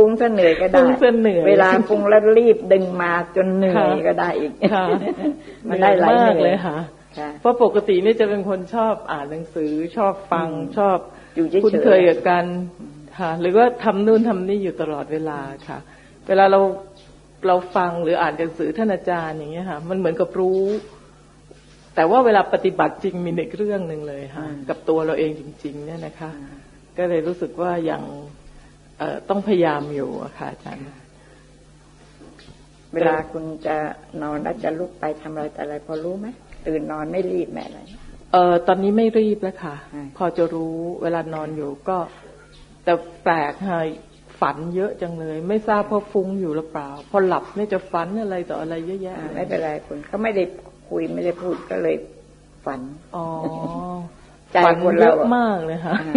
ฟุ้งซะเหนื่อยก็ได้ฟุ้งซะเหนื่อยเวลาฟุ้งแล้วรีบดึงมาจนเหนื่อยก็ได้อีกค่ะมันได้หลายเหเหนื่อยมากนื่เลอยยค่ะค่ะเพราะปกตินี่จะเป็นคนชอบอ่านหนังสือชอบฟังชอบอยู่เฉยๆคุ้นเคยกับการค่ะหรือว่าทำนู่นทำนี่อยู่ตลอดเวลาค่ะ เวลาเราเราฟังหรืออ่านหนังสือท่านอาจารย์อย่างเงี้ยค่ะ มันเหมือนกับรู้ แต่ว่าเวลาปฏิบัติจริงมีอีกเรื่องหนึ่งเลยค่ะ กับตัวเราเองจริง ๆ เนี่ยนะคะ ก็เลยรู้สึกว่ายังเอ่อ ต้องพยายามอยู่อะค่ะอาจารย์ เวลาคุณจะนอนแล้วจะลุกไปทำอะไรแต่อะไร พอรู้ไหมตื่นนอนไม่รีบแม่อะไรเออตอนนี้ไม่รีบแล้วค่ะอืมพอจะรู้เวลานอนอยู่ก็ แต่แปลกค่ะฝันเยอะจังเลย ไม่ทราบเพราะฟุ้งอยู่หรือเปล่า พอหลับเนี่ยจะฝันอะไรต่ออะไรเยอะแยะอ่าไม่เป็นไรคุณเขาไม่ได้คุยไม่ได้พูดก็เลยฝัน อ๋อ ใจฝันคนเยเราอะอะมากเลยค่ะอ่า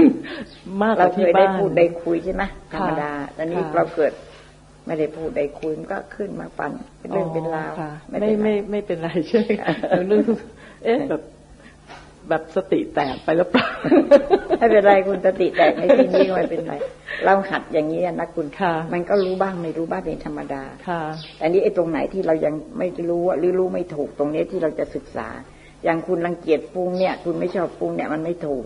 มากกเราว่าเคที่ยได้บ้านพูดได้คุยใช่ไหมธรรมดาค่ะตอนนี้ค่ะเราเกิดไม่ได้พูดได้คุยมันก็ขึ้นมาฝันเป็นเรื่องเป็นราวค่ะไม่ไม่เป็นไรไม่ไม่เป็นไรใช่ไหมคะหนูนึกเอ๊ะแบบแบบสติแตกไปแล้วเปล่าไม่เป็นไรคุณสติแตกในที่นี้ก็ไม่เป็นไรเราหัดอย่างนี้นะคุณค่ะ มันก็รู้บ้างไม่รู้บ้างเป็นธรรมดาค่ะแต่นี่ไอ้ตรงไหนที่เรายังไม่รู้อะหรือรู้ไม่ถูกตรงนี้ที่เราจะศึกษา อย่างคุณรังเกียจปรุงเนี่ย คุณไม่ชอบปรุงเนี่ยมันไม่ถูก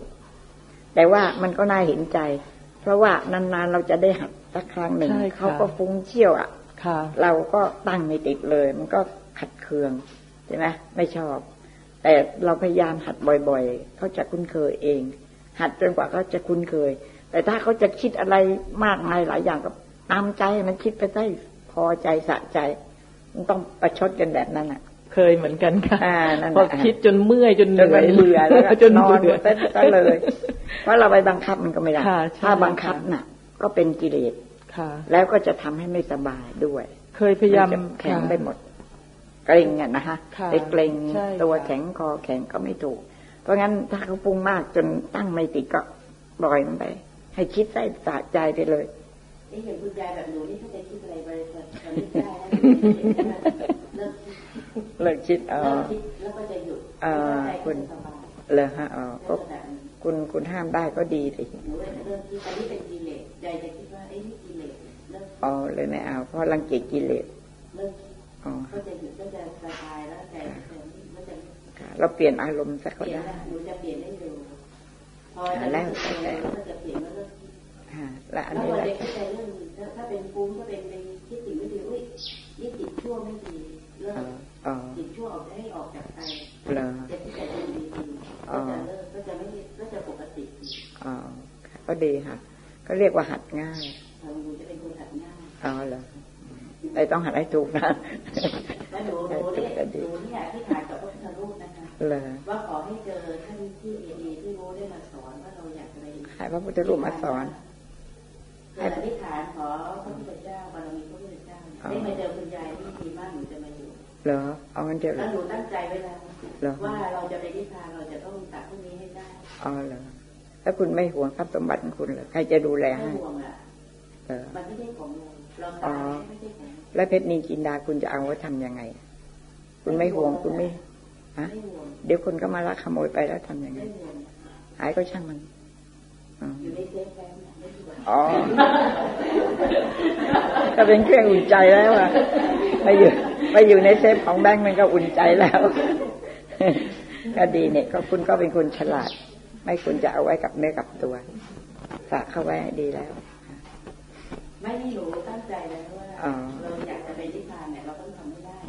แต่ว่ามันก็น่าเห็นใจ เพราะว่านานๆเราจะได้หัดสักครั้งหนึ่งใช่ค่ะเขาก็ฟุ้งเชี่ยวอะค่ะเราก็ตั้งไม่ติดเลย มันก็ขัดเคืองใช่ไหมไม่ชอบ แต่เราพยายามหัดบ่อยๆเขาจะคุ้นเคยเอง หัดจนกว่าเขาจะคุ้นเคย แต่ถ้าเขาจะคิดอะไรมากมายหลายอย่างก็ตามใจมันคิดไปได้พอใจสะใจ มันต้องประชดกันแบบนั้นอะ เคยเหมือนกันค่ะอ่านั่นพอน่ะคิดจนเมื่อยจนเหจนนื่มัอยนเบื่อแล้วก็จนนอนเบื่อซะซะเลยเพราะเราไปบังคับมันก็ไม่ได้ค่ะใช่ถ้าบังคับน่ะ ก็เป็นกิเลสค่ะแล้วก็จะทำให้ไม่สบายด้วย เคยพยายามนจะแข็งค่ะไปหมดเกร็งอะนะคะค่ะไปเกร็งใช่ตัวค่ะแข็งคอแข็งก็ไม่ถูก เพราะงั้นถ้าเขาปรุงมากจนตั้งไม่ติดก็ปล่อยมันไป ให้คิดได้สะใจไปเลยนี่อย่างคุณยายแบบหนูนี่ถ้าจะคิดอะไรบริษัททำไม่ได้นะเลิกคิด เลิกคิดเอเลิอกคิดแล้วก็จะหยุดอ่าใจคุคุณณสบายเลยฮะอ๋อก็ลักษณะนี้คุณคุณห้ามได้ก็ดีสิหนูเลยเลิกคิดอันนี้เป็นกิเลสใจจะคิดว่าไอ้นี่กิเลสเลิกอ๋อเลยไม่เอาเพราะรังเกียจกิเลสเลิกคิดอ๋อก็จะหยุดก็จะสบายแล้วใจก็จะก็จะค่ะเราเปลี่ยนอารมณ์สักเปก็ลี่ยนได้ละหนูจะเปลี่ยนได้เร็วพออ่าจะแล้เลิวกคิดแล้วก็จะเปลี่ยนว่าเลิกคิดฮะและอันแล้วนี้พอแหละเด็กเข้าใจเรื่องถ้าถ้าเป็นฟุ้งก็เป็นในคิดสิ่งไม่ดีอุ้ยนี่จิตชั่วไม่ดีเลิอ๋อกอ๋อ จิตชั่วออกให้ออกจากใจเหรอจะที่ใจดีดีๆก็จะเลิกก็จะไม่ก็จะปกติอ๋อค่ะก็ดีค่ะ ก็เรียกว่าหัดง่ายทางดูจะเป็นคนหัดง่ายอ๋อเหรอแต่ต้องหัดให้ถูกนะแล้วหนูหนูเนี่ยหนูเนี่ยที่ถ่ายกับพระพุทธรูปนะคะเหรอว่าขอให้เจอท่านที่เอเอที่รู้ได้มาสอนว่าเราอยากจะไปให้พระพุทธรูปมาสอนเกิดอธิษฐานขอพระพุทธเจ้าบารมีพระพุทธเจ้าได้มาเจอคุณยายที่ดีมากหนูจะมาอยู่ เหรอ เอางั้นเดียวเหรแล้อวหนูตั้งใจไว้แล้วเหรอว่าเราจะไปนิพพานเราจะต้องตัดพวกนี้ให้ได้อ๋อเหรอแล้วคุณไม่ห่วงทรัพย์สมบัติของคุณเหรอใครจะดูแลไม่ให้ห่วงอะเหรอมันไม่ใช่ของเราเราตายไม่ใช่ของแล้วเพชรนินจินดาคุณจะเอาไว้ทำยังไง คุณไม่ห่วงคุณไม่ฮะไม่ห่วงเดี๋ยวคนก็มาลักขโมยไปแล้วทำยังไงไม่ห่วงหายก็ช่างมันอ๋ออยู่ในเซฟแบงค์เนี่ยไม่ห่วงอ๋อก็เป็นเครื่องอุ่นใจแล้วอะ ไปอยู่ไปอยู่ในเซฟของแบงก์มันก็อุ่นใจแล้ว ก็ดีเนี่ยก็คุณก็เป็นคนฉลาด ไม่คุณจะเอาไว้กับเนื้อกับตัว ฝากเข้าไว้ให้ดีแล้ว ไม่ได้หนูตั้งใจแล้วว่าอ๋อเราอยากจะไปนิพพานเนี่ยเราต้องทำให้ได้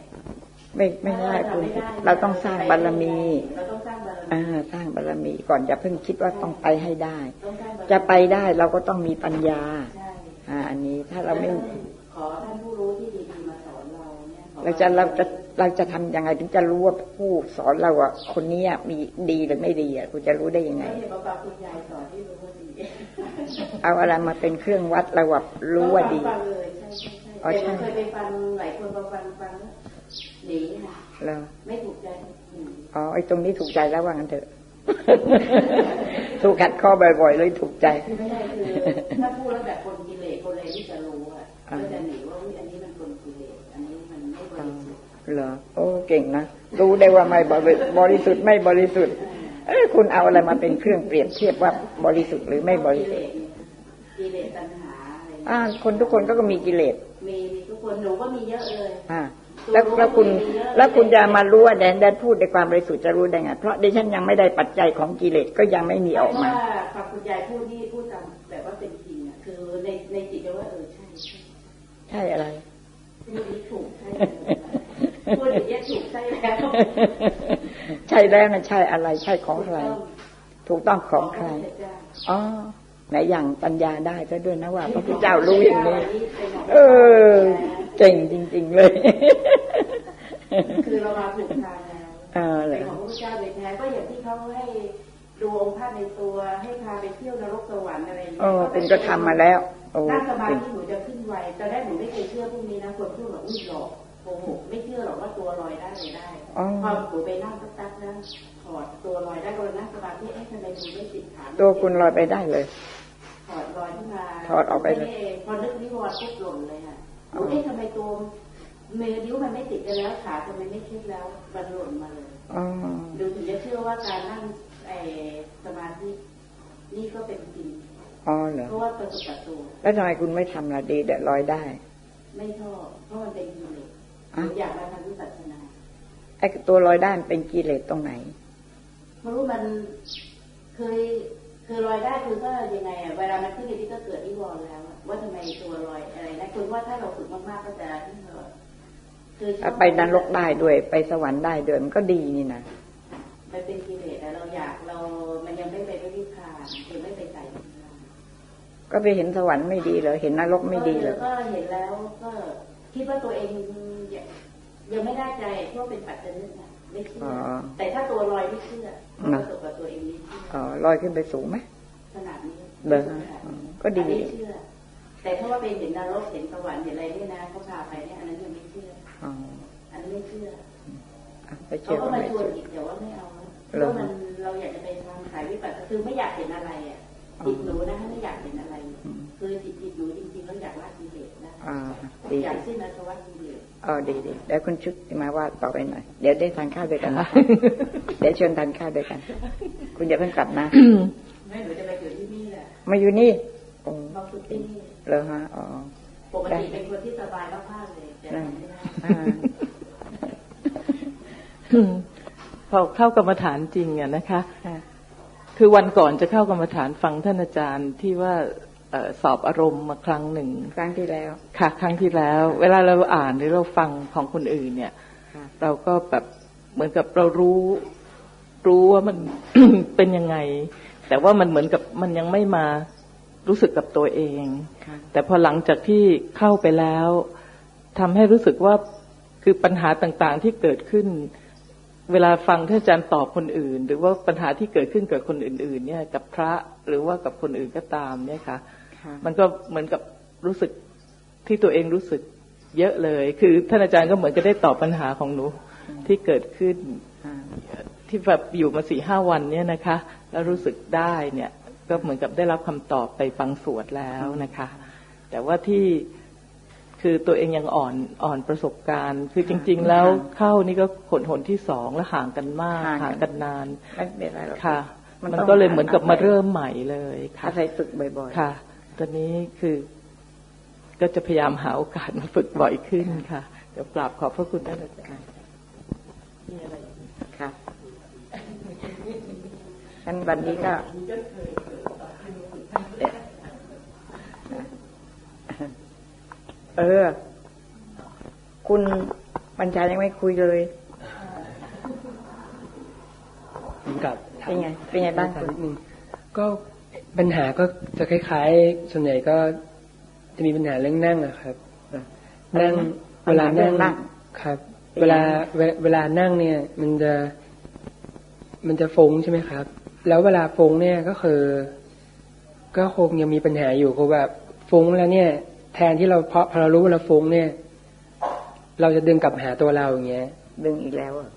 ไม่ไม่ได้คุณเราต้องสร้างบารมีเราต้องสร้างบารมีอ่าสร้างบารมีก่อนอย่าเพิ่งคิดว่าต้องไปให้ได้ต้องสร้างบารมีจะไปได้เราก็ต้องมีปัญญาใช่อ่าอันนี้ถ้าเราไม่ขอท่านผู้รู้ที่ดี เราจะเราจะเราจะทํำยังไงถึงจะรู้ว่าผู้สอนเราอะคนนี้มีดีหรือไม่ดีอะคุณจะรู้ได้ยังไงเอาอะไรมาเป็นเครื่องวัดเราแบบรู้ว่าดีเลยใช่ใช่อ๋อใช่เคยไปฟังหลายคนฟังฟังแล้วหนีค่ะไม่ถูกใจอ๋อไอ้ตรงนี้ถูกใจแล้วว่างั้นเถอะถูกขัดข้อบ่อยๆเลยถูกใจไม่ใช่คือถ้าพูดแล้วแบบคนกิเลสคนอะไรที่จะรู้อะก็จะหนีคนกิเลสอันนี้มันไม่บริสุทธิ์ เหรอโอ้เก่งนะรู้ได้ว่าไม่บริบริสุทธิ์ไม่บริสุทธิ์เอ้ยคุณเอาอะไรมาเป็นเครื่องเปรียบเทียบว่าบริสุทธิ์หรือไม่บริกิเลสุทธิ์สกิเลสตัณหาอะไรอ่า คนทุกคนก็ก็มีกิเลสมีมีทุกคนหนูก็มีเยอะเลย อ่า แล้วแล้วคุณ แล้วคุณจะมารู้ว่าแดนแดนพูดในความบริสุทธิ์จะรู้ได้ไงเพราะดิฉันยังไม่ได้ปัจจัยของกิเลสก็ยังไม่มีออกมาเพราะว่าฟังคุณยายพูดนี่พูดตามแบบว่าเป็นจริงอะคือในในจิตจะว่าเออใช่ใช่ ใช่อะไรพูดนี้ถูกใช่พูดอย่างนี้ย ถูกใช่แล้วใช่แล้วมันใช่อะไร ใช่ของใคร ถูกต้องของใครอ๋อไหนอย่างปัญญาได้ซะด้วยนะว่า พระพุทธเจ้ารู้อย่างนี้ เออเก่งจริง ๆ เลย คือเรามาถูกทางแล้วเออเหรเป็อนของพระเจ้าเลยแท้ก็อย่างที่เขาให้ดูองค์พระในตัวให้พาไปเที่ยวนรกสวรรค์อะไรอย่างเอเงี้ยอเป็นก็ทำมาแล้วโอ้นั่งสมาจริงธิหนูจะขึ้นไวตอนแรกหนูไม่เคยเชื่อพวกนี้นะคนพูดแบบอุ้ยหลอกโก หกไม่เชื่อหรอกว่าตัวลอยได้เลยได้อ๋อพอหนูไปนั่งสักแป๊บนะถอดตัวลอยได้ก็เลยนั่งสมาธิเอ๊ะทำไมหนูไม่ติดขาตัวคุณลอยไปได้เลยถอดลอยขึ้นมาถอดออกไปเลยม่พอนึกนิวรณ์ปุ๊บหล่นเลยค่ะหนูเอ๊ะทำไมตัวเมนิ้วมันไม่ติดกันแล้วขาทำไมไม่คิดแล้วมันหล่นมาเลยอ๋อดูถึงจะเชื่อว่าการนั่งไอ้สมาธินี่ก็เป็นจริงอ๋อเหรอเพราะว่าประสบกับตัวแล้วทำไมคุณไม่ทำล่ะดีเดี๋ยวลอยได้ ไม่ชอบเพราะมันเป็นกิเลสห อะนูอยากมาทำวิปัสสนาไอ้ตัวลอยได้มันเป็นกิเลสตรงไหนเพราะรู้มันเคยคือลอยได้คือก็ยังไงอะเวลามันขึ้นในที่ก็เกิดนิวรณ์แล้วอะว่าทำไมตัวลอยอะไรนะคุณว่าถ้าเราฝึกมากๆก็จะที่เราคือชอบถ้าไปนรกได้ด้วยไปสวรรค์ได้ด้วยมันก็ดีนี่นะมันเป็นกิเลสแต่เราอยากเรา มันยังไม่ไปพระนิพพานยังไม่ไปใจนิพพานก็ไปเห็นสวรรค์ไม่ดีเหรอเห็นนรกไม่ดีเหรอก็เห็นแล้วก็ คิดว่าตัวเองยังยังไม่ได้ใจเพราะเป็นปัจจัยนึกอะไม่เชื่ออแต่ถ้าตัวลอยไม่เชื่อประสบกับตัวเองนี่เชื่ออ๋อลอยขึ้นไปสูงไหมขนาดนี้เบอร์ขนาดนี้ก็ดีอันนี้เชื่อ แต่ถ้าว่าเป็นเห็นนรกเห็นสวรรค์เห็นอะไรเนี่ยนะเขาพาไปเนี่ยอันนั้นยังไม่เชื่ออ๋ออันนั้นไม่เชื่ออะไปเขาเชื่อก็ก็มาไม่ชวนเชื่ออีกแต่ว่าไม่เอานะเพเหรอราะมันเราอยากจะไปทำขายวิปัสสนาคือไม่อยากเห็นอะไรอะจิตหนูนะไม่อยากเห็นอะไรคือจิตจิตหนูจริงๆแล้วอยากละกิเลสนะ อ่าดีอยากสิ้นอาสวะกิเลสอ๋อดีดีเดี๋ยวคุณชุดมาว่าต่อไปหน่อย เดี๋ยวได้ทานข้าวด้วยกันนะเดี๋ยวเชิญทานข้าวด้วยกัน คุณอย่าเพิ่งกลับนะแม่หนูจะไปเกิดที่นี่แหละมาอยู่นี่โอ้มาฝึกที่นี่เหรอฮะอ๋อปกติเป็นคนที่สบายมากๆเลยแต่นั่นทำไม่ได้อ่าพอเข้ากรรมฐานจริงอะนะคะอ่าคือวันก่อนจะเข้ากรรมฐานฟังท่านอาจารย์ที่ว่าเอ่อ สอบอารมณ์มาครั้งหนึ่งครั้งที่แล้ว ค่ะ ครั้งที่แล้ว เวลาเราอ่านหรือเราฟังของคนอื่น เนี่ยค่ะเราก็แบบเหมือนกับเรารู้ รู้ว่ามันเป็นยังไง แต่ว่ามันเหมือนกับมันยังไม่มารู้สึกกับตัวเองค่ะแต่พอหลังจากที่เข้าไปแล้วทำให้รู้สึกว่าคือปัญหาต่างๆที่เกิดขึ้น เวลาฟังท่านอาจารย์ตอบคนอื่น หรือว่าปัญหาที่เกิดขึ้นกับคนอื่น ๆ เนี่ย กับพระหรือว่ากับคนอื่นก็ตามเนี่ยค่ะค่ะ มันก็เหมือนกับรู้สึกที่ตัวเองรู้สึกเยอะเลย คือท่านอาจารย์ก็เหมือนจะได้ตอบปัญหาของหนูที่เกิดขึ้นอ่าที่แบบอยู่มาสี่ห้าวันเนี่ยนะคะ แล้วรู้สึกได้เนี่ย ก็เหมือนกับได้รับคำตอบไปบางส่วนแล้วนะคะ แต่ว่าที่คือตัวเองยังอ่อนอ่อนประสบการณ์ คือจริง ๆ แล้วเข้านี่ก็ขนหนที่สองแล้วห่างกันมากห่างกันนานไม่เป็นไรหรอกค่ะ มันมันต้องก็เลยเหมือนกับมาเริ่มใหม่เลยค่ะอาศัยฝึกบ่อยค่ะ ตอนนี้คือก็จะพยายามหาโอกาสมาฝึกบ่อยขึ้นค่ะ เดี๋ยวกราบขอบพระคุณท่านอาจารย์มีอะไรอีกไหมๆค่ะงั้นวันนี้ก็เออ คุณปัญชายังไม่คุยเลยผมกับเป็นไง เป็นไงบ้างถามคุณนิดนึงก็ ปัญหาก็จะคล้ายๆ ส่วนใหญ่ก็จะมีปัญหาเรื่องนั่งอะครับนั่งเวลานั่งนั่งครับเวลาเวลาเวลานั่งเนี่ย มันจะมันจะฟุ้งใช่ไหมครับ แล้วเวลาฟุ้งเนี่ยก็คือ ก็คงยังมีปัญหาอยู่คือแบบฟุ้งแล้วเนี่ย แทนที่เราเพราะพอเรารู้ว่าเราฟุ้งเนี่ย เราจะดึงกลับมาหาตัวเราอย่างเงี้ย ดึงอีกแล้วเหรอ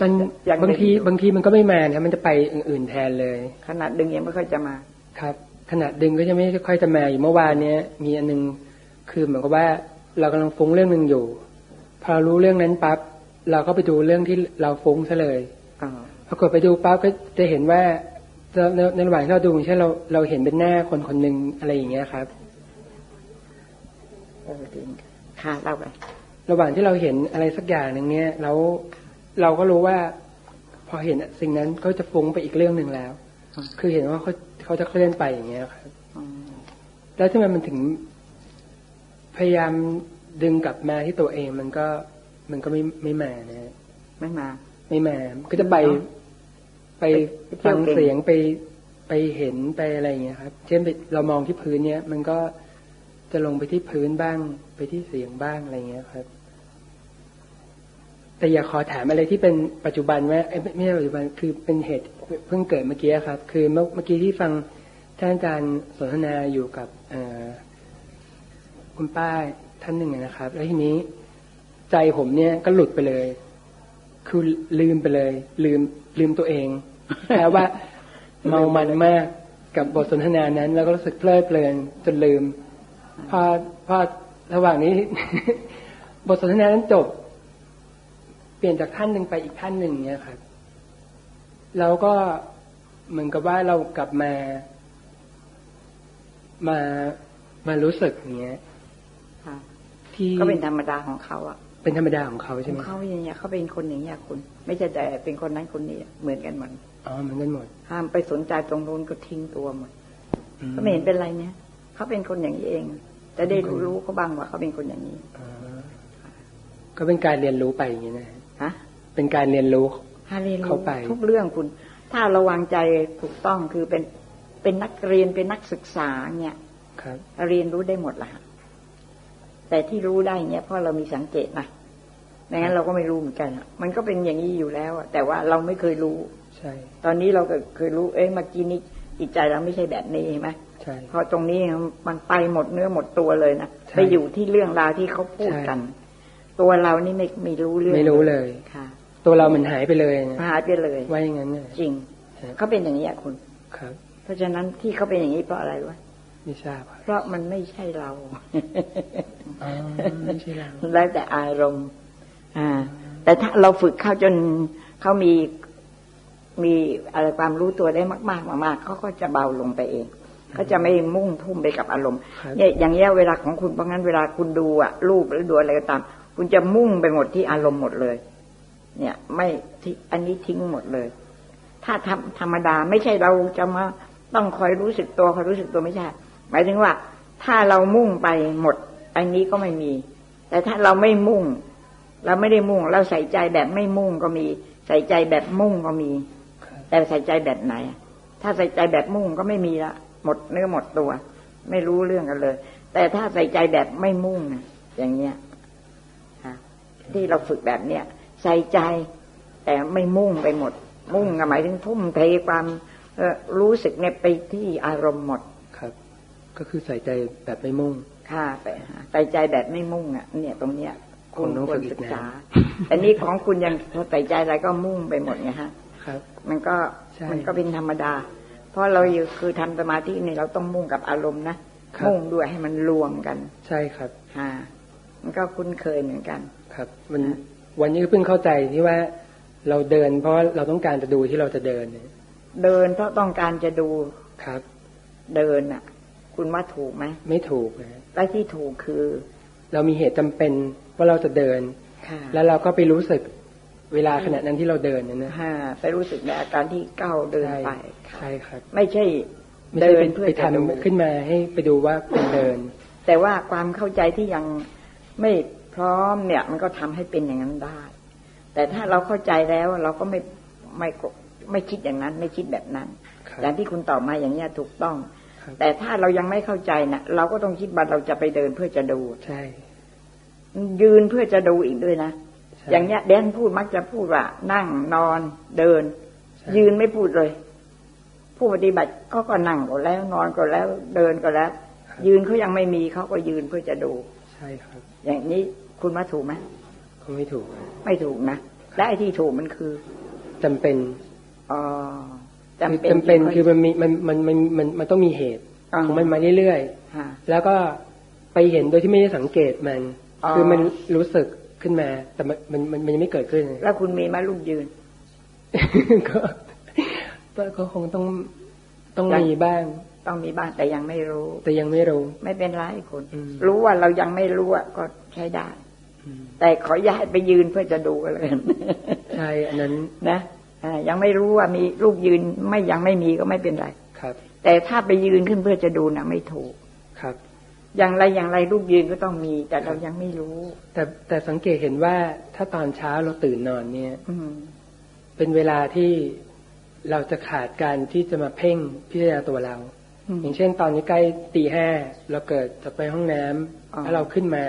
มันยังบางทีดึงอยู่บางทีมันก็ไม่มานะมันจะไปอื่นๆแทนเลย ขนาดดึงยังไม่ค่อยจะมา ครับขณะดึงก็จะไม่ค่อยจะมาอยู่เมื่อวานเนี้ยมีอันนึงคือเหมือนกับว่าเรากำลังฟุ้งเรื่องหนึ่งอยู่ พอเรารู้เรื่องนั้นปั๊บเราก็ไปดูเรื่องที่เราฟุ้งซะเลยอ๋อปรากฏไปดูปั๊บก็จะเห็นว่าในในระหว่างที่เราดูอย่างเช่นเราเราเห็นเป็นหน้าคนคนหนึ่งอะไรอย่างเงี้ยครับเออจริงค่ะเล่าไประหว่างที่เราเห็นอะไรสักอย่างหนึ่งเนี่ยแล้ว เราก็รู้ว่า พอเห็นสิ่งนั้นก็จะฟุ้งไปอีกเรื่องหนึ่งแล้วอืมคือเห็นว่าเขาเขาจะเคลื่อนไปอย่างเงี้ยครับอืมแล้วทำไมมันถึง พยายามดึงกลับมาที่ตัวเองมันก็มันก็ไม่ไม่มานะฮะไม่มา ไม่มามันก็จะไปเนอะไปไปเที่ฟัยวงเก่งเสียงไปไปเห็นไปอะไรอย่างเงี้ยครับ เช่นไปเรามองที่พื้นเนี้ย มันก็จะลงไปที่พื้นบ้าง ไปที่เสียงบ้างอะไรเงี้ยครับ แต่อยากขอถามอะไรที่เป็นปัจจุบันว่าไม่ใช่ปัจจุบันคือเป็นเหตุเพิ่งเกิดเมื่อกี้ครับ คือเมื่อกี้ที่ฟังท่านอาจารย์สนทนาอยู่กับคุณป้าท่านหนึ่งนะครับ แล้วทีนี้ใจผมเนี่ยก็หลุดไปเลย คือลืมไปเลย ลืมลืมตัวเองแปลว่าเมามันมากกับบทสนทนานั้น แล้วก็รู้สึกเพลิดเพลินจนลืม พอพอระหว่างนี้ บทสนทนานั้นจบ ลี่ยนจากท่านหนึ่งไปอีกท่านหนึ่งเนี่ยครับแล้วก็เหมือนกับว่าเรากลับมา มามารู้สึกอย่างเงี้ยค่ะที่ก็เป็นธรรมดาของเขาอะ เป็นธรรมดาของเขาขใช่อไหงมเขาอย่างเงี้ยเขาเป็นคนอย่างเงี้ยคุณ ไม่ใช่แต่เป็นคนนั้นคนนี้เหมือนกันหมดอ๋อเหมือนกันหมดห้ามไปสนใจตรงนู้นก็ทิ้งตัวหมดอืก็ไม่เห็นเป็นไรเนี่ยเขาเป็นคนอย่างนี้เองจะได้รู้รู้เขาบ้างว่าเขาเป็นคนอย่างนี้อ๋อก็เป็นการเรียนรู้ไปอย่างเงี้ยนะฮะฮะ เป็นการเรียนรู้ถ้าเรียนรู้เข้าไปทุกเรื่องคุณ ถ้าระวังใจถูกต้องคือเป็นเป็นนักเรียนเป็นนักศึกษาเนี่ยครับเรียนรู้ได้หมดละฮะแต่ที่รู้ได้เนี่ยเพราะเรามีสังเกตนะไม่งั้นเราก็ไม่รู้เหมือนกันอะมันก็เป็นอย่างนี้อยู่แล้วอะแต่ว่าเราไม่เคยรู้ ใช่ ตอนนี้เราก็เคยรู้ เอ้ยเมื่อกี้นี้จิตใจเราไม่ใช่แบบนี้เห็นไหมใช่พอตรงนี้มันไปหมดเนื้อหมดตัวเลยนะใช่ไปอยู่ที่เรื่องราวที่เขาพูดใช่กัน ตัวเรานี่ไม่ไม่รู้เรื่องไม่รู้เลยค่ะ ตัวเรามันหายไปเลยนะหายไปเลยว่าอย่างนั้นนะจริงฮะเขาเป็นอย่างนี้อะคุณครับ เพราะฉะนั้นที่เขาเป็นอย่างนี้เพราะอะไรวะไม่ทราบครับเพราะมันไม่ใช่เราอ๋อไม่ใช่เราแล้วแต่อารมณ์ อ่า แต่ถ้าเราฝึกเข้าจนเขามีมีอะไรความรู้ตัวได้มาก ๆ มากๆเขาก็จะเบาลงไปเองเขาจะไม่มุ่งทุ่มไปกับอารมณ์ครับเนี่ยอย่างเงี้ยเวลาของคุณเพราะงั้นเวลาคุณดูอะรูปหรือดูอะไรก็ตาม คุณจะมุ่งไปหมดที่อารมณ์หมดเลย เนี่ย ไม่อันนี้ทิ้งหมดเลย ถ้าทำธรรมดาไม่ใช่เราจะมาต้องคอยรู้สึกตัวคอยรู้สึกตัวไม่ใช่ หมายถึงว่า ถ้าเรามุ่งไปหมด อันนี้ก็ไม่มี แต่ถ้าเราไม่มุ่ง เราไม่ได้มุ่ง เราใส่ใจแบบไม่มุ่งก็มี ใส่ใจแบบมุ่งก็มี แต่ใส่ใจแบบไหน ถ้าใส่ใจแบบมุ่งก็ไม่มีละหมดเนื้อหมดตัว ไม่รู้เรื่องกันเลย แต่ถ้าใส่ใจแบบไม่มุ่งนะอย่างเงี้ยที่เราฝึกแบบเนี้ย ใส่ใจ แต่ไม่มุ่งไปหมด มุ่งก็หมายถึงทุ่มเทความเอ่อรู้สึกเนี่ยไปที่อารมณ์หมดครับ ก็คือใส่ใจแบบไม่มุ่งค่ะไปหาใส่ใจแบบไม่มุ่งอะ เนี่ยตรงเนี้ยคงต้องควรฝึกอีกศึกนานษาอันนี้ของคุณยังพอใส่ใจอะไรก็มุ่งไปหมดไงฮะครับ มันก็ใช่มันก็เป็นธรรมดา เพราะเราอยู่คือทำสมาธินี่เราต้องมุ่งกับอารมณ์นะครับมุ่งด้วยให้มันรวมกัน ใช่ครับค่ะมันก็คุ้นเคยเหมือนกัน ครับ มัน วันนี้เพิ่งเข้าใจที่ว่าเราเดิน เพราะเราต้องการจะดูที่เราจะเดินเนี่ยเดินเพราะต้องการจะดูครับ เดินอะ คุณว่าถูกไหมไม่ถูกนะและที่ถูกคือ เรามีเหตุจำเป็นว่าเราจะเดินค่ะแล้วเราก็ไปรู้สึกเวลาขณะนั้นที่เราเดินเนยนะค่ะไปรู้สึกในอาการที่ก้าวเดินใช่ไปใช่ครับ ไม่ใช่ไม่เดิใช่นเป็นเพื่อไปจะดูทำขึ้นมาให้ไปดูว่าเป็นเดิน แต่ว่าความเข้าใจที่ยังไม่ พร้อมเนี่ย มันก็ทำให้เป็นอย่างนั้นได้ แต่ถ้าเราเข้าใจแล้วเราก็ไม่ไม่ไม่คิดอย่างนั้น ไม่คิดแบบนั้นครับอย่างที่คุณตอบมาอย่างเนี้ยถูกต้องครับแต่ถ้าเรายังไม่เข้าใจนะเราก็ต้องคิดว่าเราจะไปเดินเพื่อจะดูใช่ยืนเพื่อจะดูอีกด้วยนะใช่อย่างเนี้ยแดนพูดมักจะพูดว่า นั่งนอนเดินใช่ยืนไม่พูดเลย ผู้ปฏิบัติก็ก็นั่งก็แล้ว นอนก็แล้วเดินก็แล้ว ยืนเขายังไม่มีเขาก็ยืนเพื่อจะดู ใช่ครับ อย่างนี้ คุณว่าถูกไหมก็ไม่ถูก ไม่ถูกนะ และไอ้ที่ถูกมันคือจำเป็นอ๋อคือจำเป็นจำเป็นที่คือมันมีมันมันมันมันมันต้องมีเหตุอ่าของมันมาเรื่อยฮะๆแล้วก็ไปเห็นโดยที่ไม่ได้สังเกตมันอ๋อคือมันรู้สึกขึ้นมา แต่มันมันมันมันยังไม่เกิดขึ้น แล้วคุณมีไหมลูกยืนก็ก็ก็คงต้องต้องอย่างมีบ้าง ต้องมีบ้างแต่ยังไม่รู้ แต่ยังไม่รู้ ไม่เป็นไรคุณอืมรู้ว่าเรายังไม่รู้อะก็ใช้ได้อืม แต่ขออย่าให้ไปยืนเพื่อจะดูกันเลยใช่อันนั้นนะอ่ายังไม่รู้ว่ามีรูปยืนไม่ยังไม่มีก็ไม่เป็นไรครับ แต่ถ้าไปยืนขึ้นเพื่อจะดูนะไม่ถูกครับ อย่างไรอย่างไรรูปยืนก็ต้องมี แต่เรายังไม่รู้ แต่แต่สังเกตเห็นว่าถ้าตอนเช้าเราตื่นนอนเนี่ย อืมเป็นเวลาที่เราจะขาดการที่จะมาเพ่งพิจารณาตัวเราอืมอย่างเช่น ตอนนี้ใกล้ตีห้าเราเกิดจะไปห้องน้ำอ๋อแล้วเราขึ้นมา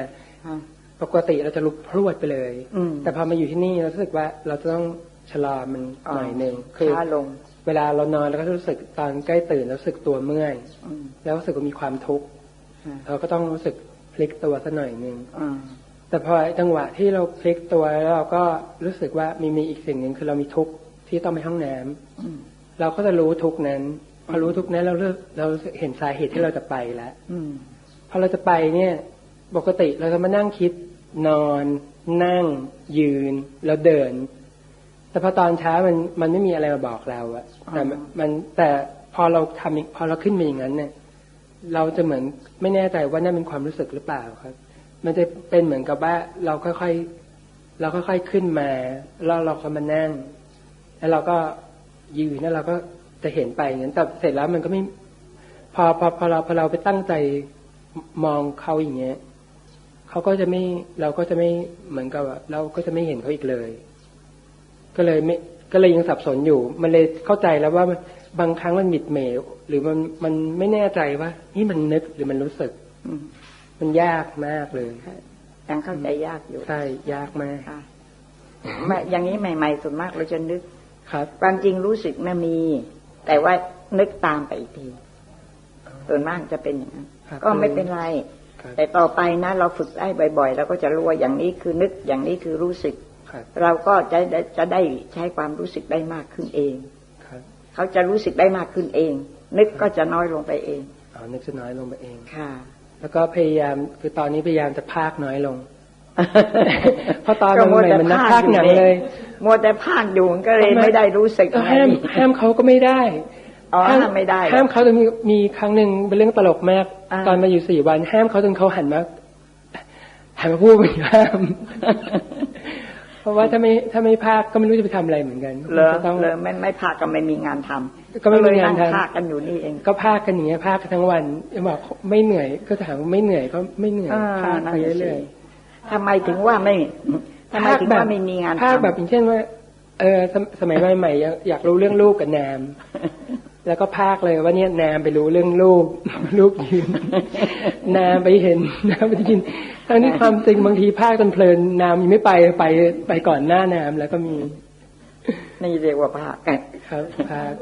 อ่าป กติเราจะลุกพรวดไปเลยอืมแต่พอมาอยู่ที่นี่เรารู้สึกว่าเราจะต้องชะลอมันหน่อยหนึ่งคือช้าลง เวลาเรานอนเราก็รู้สึกตอนใกล้ตื่นเรารู้สึกตัวเมื่อยอืมแล้วรู้สึกว่ามีความทุกข์อ่าเราก็ต้องรู้สึกพลิกตัวสักหน่อยหนึ่งอ่าแต่พอจังหวะที่เราพลิกตัวแล้วเราก็รู้สึกว่ามีมีอีกสิ่งหนึ่งคือเรามีทุกข์ที่ต้องไปห้องน้ำอืมเราก็จะรู้ทุกข์นั้น พอรู้ทุกข์นั้นเราเลือกเราเห็นสาเหตุที่เราจะไปแล้วอืมพอเราจะไปเนี่ย ปกติเราจะมานั่งคิด นอน นั่ง ยืน แล้วเดิน แต่พอตอนเช้ามันมันไม่มีอะไรมาบอกเราอะแต่มันมันแต่พอเราทำอีกพอเราขึ้นมาอย่างนั้นเนี่ย เราจะเหมือนไม่แน่ใจว่านั่นเป็นความรู้สึกหรือเปล่าครับ มันจะเป็นเหมือนกับว่าเราค่อยๆเราค่อยๆขึ้นมาแล้วเราก็มานั่ง แล้วเราก็ยืนแล้วเราก็จะเห็นไปอย่างนั้นแต่เสร็จแล้วมันก็ไม่พอพอพอเราพอเราไปตั้งใจมองเขาอย่างเงี้ย เขาก็จะไม่เราก็จะไม่เหมือนกับว่าเราก็จะไม่เห็นเขาอีกเลย ก็เลยไม่ก็เลยยังสับสนอยู่ มันเลยเข้าใจแล้วว่ามันบางครั้งมันหมิดเหมวหรือมันมันไม่แน่ใจว่านี่มันนึกหรือมันรู้สึกอืมมันยากมากเลยยังเข้าใจยากอยู่ใช่ยากมากค่ะแม่อย่างนี้ใหม่ ๆส่วนมากเราจะนึกครับความจริงรู้สึกนะมี แต่ว่านึกตามไปอีกทีส่วนมากจะเป็นอย่างนั้นครับก็ไม่เป็นไรครับ แต่ต่อไปนะ เราฝึกได้บ่อยๆเราก็จะรู้ว่าอย่างนี้คือนึกอย่างนี้คือรู้สึกครับเราก็จะได้จะได้ใช้ความรู้สึกได้มากขึ้นเองครับเขาจะรู้สึกได้มากขึ้นเอง นึกก็จะน้อยลงไปเองเอานึกจะน้อยลงไปเองค่ะ แล้วก็พยายามคือตอนนี้พยายามจะพากน้อยลงเพราะตอนก็มัวแต่ใหม่ๆมันนักพากพากหนังเลยมัวแต่พากอยู่มันก็เลยไม่ได้รู้สึกก็ห้ามห้ามเขาก็ไม่ได้ อ๋อห้ามไม่ได้เหรอห้ามเขาจนมีมีครั้งหนึ่งเป็นเรื่องตลกมากอ่าตอนมาอยู่สี่วัน ห้ามเขาจนเขาหันมาหันมาพูดเหมือนห้าม เพราะว่าถ้าไม่ถ้าไม่พากก็ไม่รู้จะไปทำอะไรเหมือนกันเลอจะต้องเลอไม่ไม่พากก็ไม่มีงานทำก็ไม่มีงานทำเลยพากกันอยู่นี่เอง ก็พากกันอย่างเงี้ยพากกันทั้งวันบอกไม่เหนื่อยก็ถามว่าไม่เหนื่อยก็ไม่เหนื่อยอ่าพากไปนั่นน่ะสิเรื่อยทำไมถึงว่าไม่ทำไมถึงว่าไม่มีงานภาคทำแบบอย่างเช่นว่าเออสมสมัยใหม่ๆอยากอยากรู้เรื่องลูกกับนาม แล้วก็ภาคเลยว่าเนี่ยนามไปรู้เรื่องลูกลูกยืนนามไปเห็นนามไปได้ยินทั้งนี้ความจริงบางทีภาคจนเพลินนามยังไม่ไปไปไปก่อนหน้านามแล้วก็มีนี่เรียกว่าพากครับภาค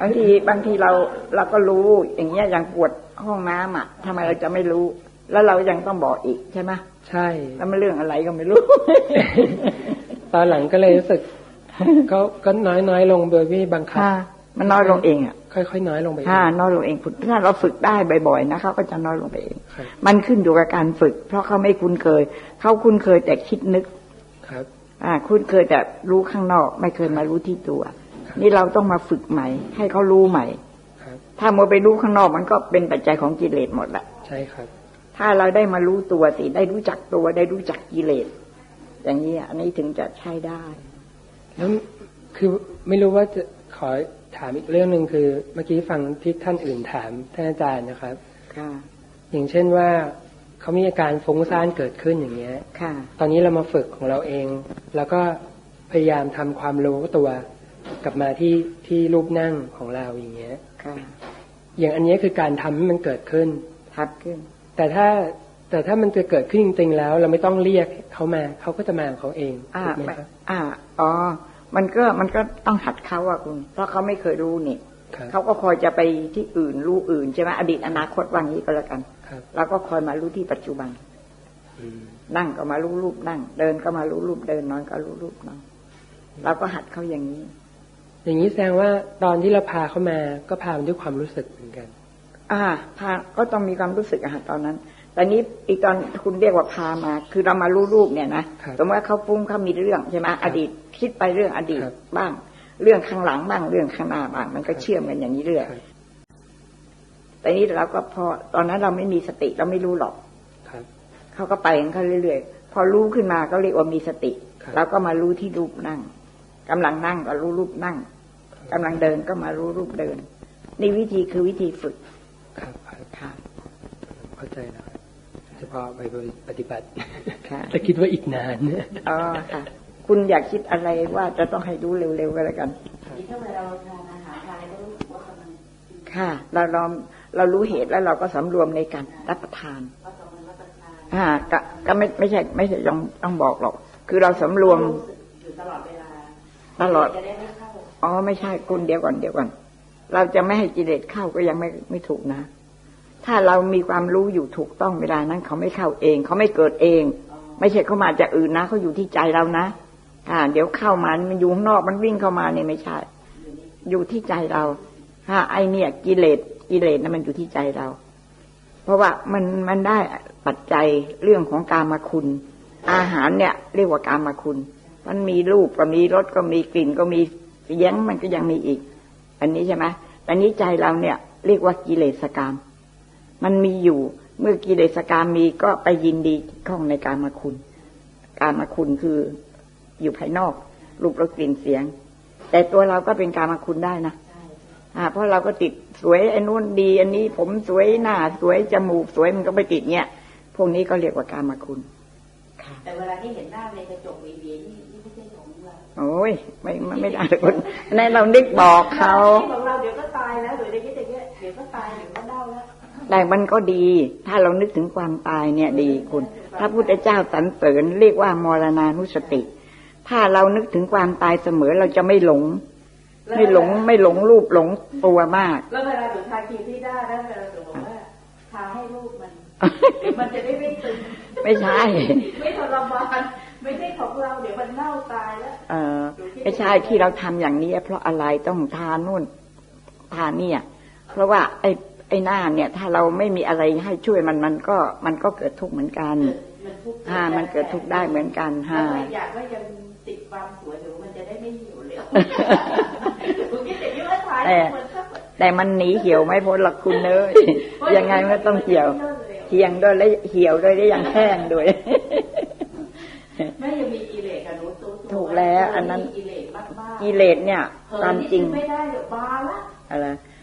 บางทีบางทีเราเราก็รู้อย่างเงี้ยอย่างปวดห้องน้ำอะทำไมเราจะไม่รู้ แล้วเรายังต้องบอกอีกใช่ไหมใช่ แล้วมันเรื่องอะไรก็ไม่รู้ ตอนหลังก็เลยรู้สึก ก็ก็น้อยน้อยๆลงโดยไม่บังคับค่ะมันน้อยลงเองอะค่อยๆน้อยลงไปเองค่ะน้อยลงเองถ้าเราฝึกได้บ่อยๆนะเขาก็จะน้อยลงไปเองครับมันขึ้นอยู่กับการฝึก เพราะเขาไม่คุ้นเคย เขาคุ้นเคยแต่คิดนึกครับ อ่า คุ้นเคยแต่รู้ข้างนอก ไม่เคยมารู้ที่ตัว นี่เราต้องมาฝึกใหม่ ให้เขารู้ใหม่ครับถ้ามัวไปรู้ข้างนอกมันก็เป็นปัจจัยของกิเลสหมดละใช่ครับ ถ้าเราได้มารู้ตัวสิได้รู้จักตัวได้รู้จักกิเลสอย่างนี้อันนี้ถึงจะใช้ได้ แล้วคือไม่รู้ว่าจะขอถามอีกเรื่องหนึ่งคือ เมื่อกี้ฟังที่ท่านอื่นถามท่านอาจารย์นะครับ ค่ะ อย่างเช่นว่าเขามีอาการฟุ้งซ่านเกิดขึ้นอย่างเงี้ย ค่ะ ตอนนี้เรามาฝึกของเราเอง แล้วก็พยายามทำความรู้ตัวกลับมาที่ที่รูปนั่งของเราอย่างเงี้ย ค่ะ อย่างอันเนี้ยคือการทำให้มันเกิดขึ้นทัดขึ้น แต่ถ้า แต่ถ้ามันจะเกิดขึ้นจริงๆแล้ว เราไม่ต้องเรียกเขามาเขาก็จะมาของเขาเองอ่าถูกไหมไม่ครับอ่าอ๋อ มันก็มันก็ต้องหัดเขาอะคุณ เพราะเขาไม่เคยรู้นี่ครับเขาก็คอยจะไปที่อื่นรู้อื่นใช่ไหมอดีตอนาคตว่างี้ก็แล้วกันครับเราก็คอยมารู้ที่ปัจจุบันอืมนั่งก็มารู้รูปนั่ง เดินก็มารู้รูปเดินนอนก็รู้รูปนอนเราก็หัดเขาอย่างนี้ อย่างนี้แสดงว่าตอนที่เราพาเขามาก็พามาด้วยความรู้สึกเหมือนกัน อ่า พาก็ต้องมีความรู้สึกอะฮะตอนนั้น แต่นี้อีกตอนคุณเรียกว่าพามา คือเรามารู้รูปเนี่ยนะครับสมมติว่าเขาฟุ้งเขามีเรื่องใช่ไหมอดีตคิดไปเรื่องอดีตครับบ้าง เรื่องข้างหลังบ้างเรื่องข้างหน้าบ้าง มันก็เชื่อมกันอย่างนี้เรื่อยครับแต่นี้เราก็พอตอนนั้นเราไม่มีสติเราไม่รู้หรอกครับเขาก็ไปของเขาเรื่อยๆพอรู้ขึ้นมาก็เรียกว่ามีสติครับเราก็มารู้ที่รูปนั่งกำลังนั่งก็รู้รูปนั่งกำลังเดินก็มารู้รูปเดินนี่วิธีคือวิธีฝึกครับครับค่ะเข้าใจแล้วครับ เฉพาะไปปฏิบัติค่ะแต่คิดว่าอีกนานอ๋อค่ะ คุณอยากคิดอะไรว่าจะต้องให้รู้เร็วๆก็แล้วกันนี่ถ้าเวลาเราทานอาหารทานอะไรก็รู้สึกว่ากำลังค่ะ เราเราเรารู้เหตุแล้วเราก็สำรวมในการรับประทานว่ากำลังรับประทานอ่าก็ก็ไม่ไม่ใช่ไม่ใช่ต้องต้องบอกหรอก คือเราสำรวมรู้สึกอยู่ตลอดเวลาตลอดจะได้ไม่เข้าอ๋อไม่ใช่คุณเดี๋ยวก่อนเดี๋ยวก่อน เราจะไม่ให้กิเลสเข้าก็ยังไม่ไม่ถูกนะ ถ้าเรามีความรู้อยู่ถูกต้องเวลานั้น เขาไม่เข้าเอง เขาไม่เกิดเอง ไม่ใช่เขามาจากอื่นนะเขาอยู่ที่ใจเรานะอ่า เดี๋ยวเข้ามามันอยู่ข้างนอกมันวิ่งเข้ามาเนี่ยไม่ใช่ อยู่ที่ใจเราถ้าไอเนี่ย กิเลสกิเลสนะมันอยู่ที่ใจเรา เพราะว่ามันมันได้ปัจจัยเรื่องของกามคุณ อาหารเนี่ย เรียกว่ากามคุณ มันมีรูปก็มีรสก็มีกลิ่นก็มีเสียงมันก็ยังมีอีก อันนี้ใช่ไหมแต่นี้ใจเราเนี่ย เรียกว่ากิเลสกาม มันมีอยู่ เมื่อกิเลสกามมีก็ไปยินดีข้องในกามคุณ กามคุณคืออยู่ภายนอกรูปรสกลิ่นเสียง แต่ตัวเราก็เป็นกามคุณได้นะใช่อ่าเพราะเราก็ติดสวยไอ้นู่นดีอันนี้ผมสวยหน้า สวยจมูกสวยมันก็ไปติดเนี่ย พวกนี้ก็เรียกว่ากามคุณแต่เวลาที่เห็นหน้าในกระจกวีวีนี่นี่ไม่ใช่ของเราโอ้ยไม่ไม่ไม่ได้คนในนเรานึกบอกเขาของเราเดี๋ยวก็ตายแล้วเดี๋ยวได้คิดอย่า แล้วแต่มันก็ดี ถ้าเรานึกถึงความตายเนี่ยดีคุณ พระพุทธเจ้าสรรเสริญเรียกว่ามรณานุสติ ถ้าเรานึกถึงความตายเสมอเราจะไม่หลง ไม่หลงไม่หลงรูปหลงตัวมาก แล้วเวลาหนูทาครีมที่ได้แล้วเวลาหนูบอกว่าทาให้ลูกมันเดี๋ยวมันจะได้ไม่ตึง ไม่ใช่ ไม่ทรมานไม่ใช่ของเราเดี๋ยวมันเน่าตายแล้ว เออไม่ใช่ที่เราทำอย่างนี้ เพราะอะไรต้องทานนู่นทานเนี่ย เพราะว่าไอ้ ไอ้หน้าเนี่ย ถ้าเราไม่มีอะไรให้ช่วยมันมันก็มันก็เกิดทุกข์เหมือนกันมันทุกข์อ่ามันเกิดทุกข์ได้เหมือนกันแล้ฮะวก็อยากว่ายังติดความสวยหนูมันจะได้ไม่หิวเร็วหนูคิดอย่างนี้ว่าทายแต่มันก็แต่มันหนีเหี่ยวไม่พ้นหรอกคุณเอ้ยยังไงมันก็ต้องเหี่ยวเหี่ยงด้วยและเหี่ยวด้วยและยังแห้งด้วยแม่ยังมีกิเลสกับหนูตัวถูกแล้ว อันนั้นกิเลสมากมากกิเลสเนี่ยความจริงไม่ได้เดี๋ยวบาละอะไรบางทีจาก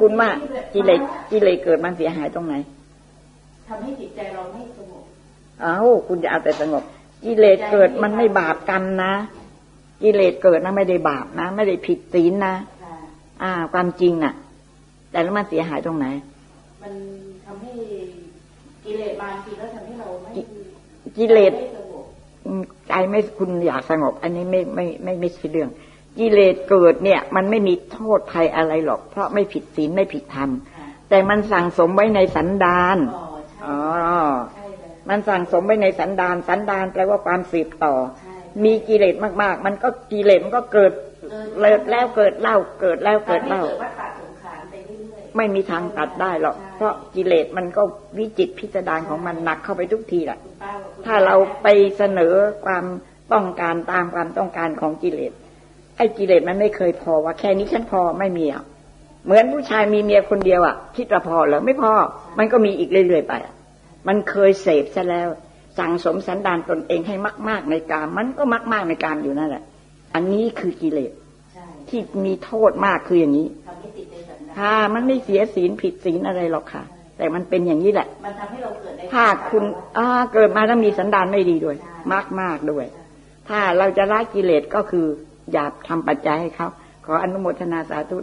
คุณว่ากิเลสบาละกิเลสเกิดมันเสียหายตรงไหนทำให้จิตใจเราไม่สงบเอ้าคุณจะเอาแต่สงบ กิเลสเกิดมันไม่บาปกรรมนะกิเลสเกิดนะไม่ได้บาปนะไม่ได้ผิดศีลนะค่ะอ่า ความจริงน่ะ แต่แล้วมันเสียหายตรงไหน มันทำให้กิเลสบางทีแล้วทำให้เราไม่กิเลสไม่สงบอืมใจไม่คุณอยากสงบ อันนี้ไม่ไม่ไม่ไม่ใช่เรื่อง กิเลสเกิดเนี่ย มันไม่มีโทษภัยอะไรหรอก เพราะไม่ผิดศีลไม่ผิดธรรมค่ะแต่มันสั่งสมไว้ในสันดานอ๋อใช่อ๋อใช่เลยมันสั่งสมไว้ในสันดาน สันดานแปลว่าความสืบต่อใช่มีกิเลสมากๆ มันก็กิเลสมันก็เกิดเกิดแล้วเกิดเล่าเกิดแล้วเกิดเล่าทำให้เกิดวัฏฏะสงสารไปเรื่อยๆไม่มีทางตัดได้หรอกใช่เพราะกิเลสมันก็วิจิตรพิสดารของมันหนักเข้าไปทุกทีแหละคุณป้บอกคุณถ้าเราไปเสนอความต้องการตามความต้องการของกิเลสไอ้กิเลสมันไม่เคยพอว่าแค่นี้ฉันพอไม่มีอะเหมือนผู้ชายมีเมียคนเดียวอะคิดว่าพอเหรอไม่พอ มันก็มีอีกเรื่อยๆไปอะมันเคยเสพซะแล้ว สั่งสมสันดานตนเองให้มาก ๆในการมันก็มากๆในการอยู่นั่นแหละ อันนี้คือกิเลสใช่ที่มีโทษมากคืออย่างนี้ทำให้ติดในสันดานค่ะมันไม่เสียศีลผิดศีลอะไรหรอกค่ะ แต่มันเป็นอย่างนี้แหละ มันทำให้เราเกิดในถ้าคุณอ่าเกิดมาแล้วมีสันดานไม่ดีด้วย มากมากๆด้วย ถ้าเราจะละกิเลสก็คือ อย่าทำปัจจัยให้เขาขออนุโมทนาสาธุ